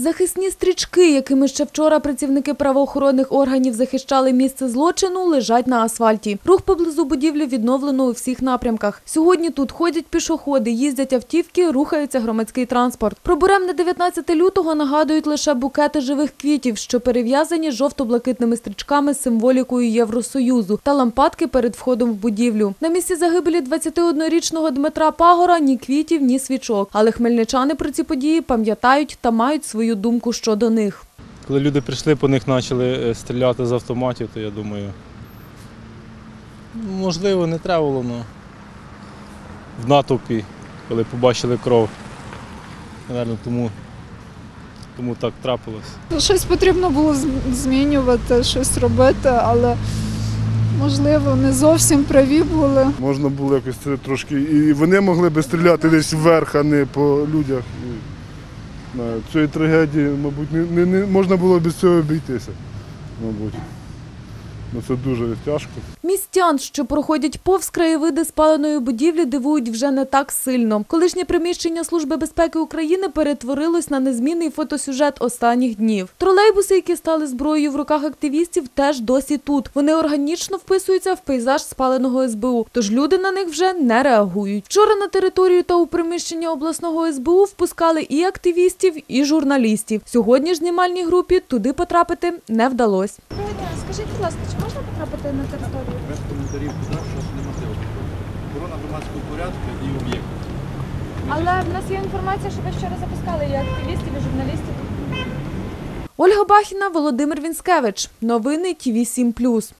Захисні стрічки, якими ще вчора працівники правоохоронних органів захищали місце злочину, лежать на асфальті. Рух поблизу будівлі відновлено у всіх напрямках. Сьогодні тут ходять пішоходи, їздять автівки, рухається громадський транспорт. Про буремне 19 лютого нагадують лише букети живих квітів, що перев'язані жовто-блакитними стрічками з символікою Євросоюзу та лампадки перед входом в будівлю. На місці загибелі 21-річного Дмитра Пагора ні квітів, ні свічок. Але хмельничани про ці події пам'ятають та мають свою думку щодо них. Коли люди прийшли, по них почали е, стріляти з автоматів, то я думаю, ну, можливо, не треба було, але в натовпі, коли побачили кров. Наверно, тому, тому так трапилось. Щось потрібно було змінювати, щось робити, але можливо не зовсім праві були. Можна було якось трошки. І вони могли би стріляти десь вверх, а не по людях. Знаю, цієї трагедії, мабуть, не, не, не можна було без цього обійтися. Мабуть. Ну, це дуже тяжко. Містян, що проходять повз краєвиди спаленої будівлі, дивують вже не так сильно. Колишнє приміщення Служби безпеки України перетворилось на незмінний фотосюжет останніх днів. Тролейбуси, які стали зброєю в руках активістів, теж досі тут. Вони органічно вписуються в пейзаж спаленого СБУ, тож люди на них вже не реагують. Вчора на територію та у приміщення обласного СБУ впускали і активістів, і журналістів. Сьогодні ж знімальній групі туди потрапити не вдалося. Скажіть, будь ласка, чи можна потрапити на територію? без коментарів туди, що неможливо. Охорона громадського порядку і об'єкту. Але в нас є інформація, що ви вчора запускали і активістів, і журналістів. Ольга Бахіна, Володимир Вінськевич. Новини ТІВІ 7+.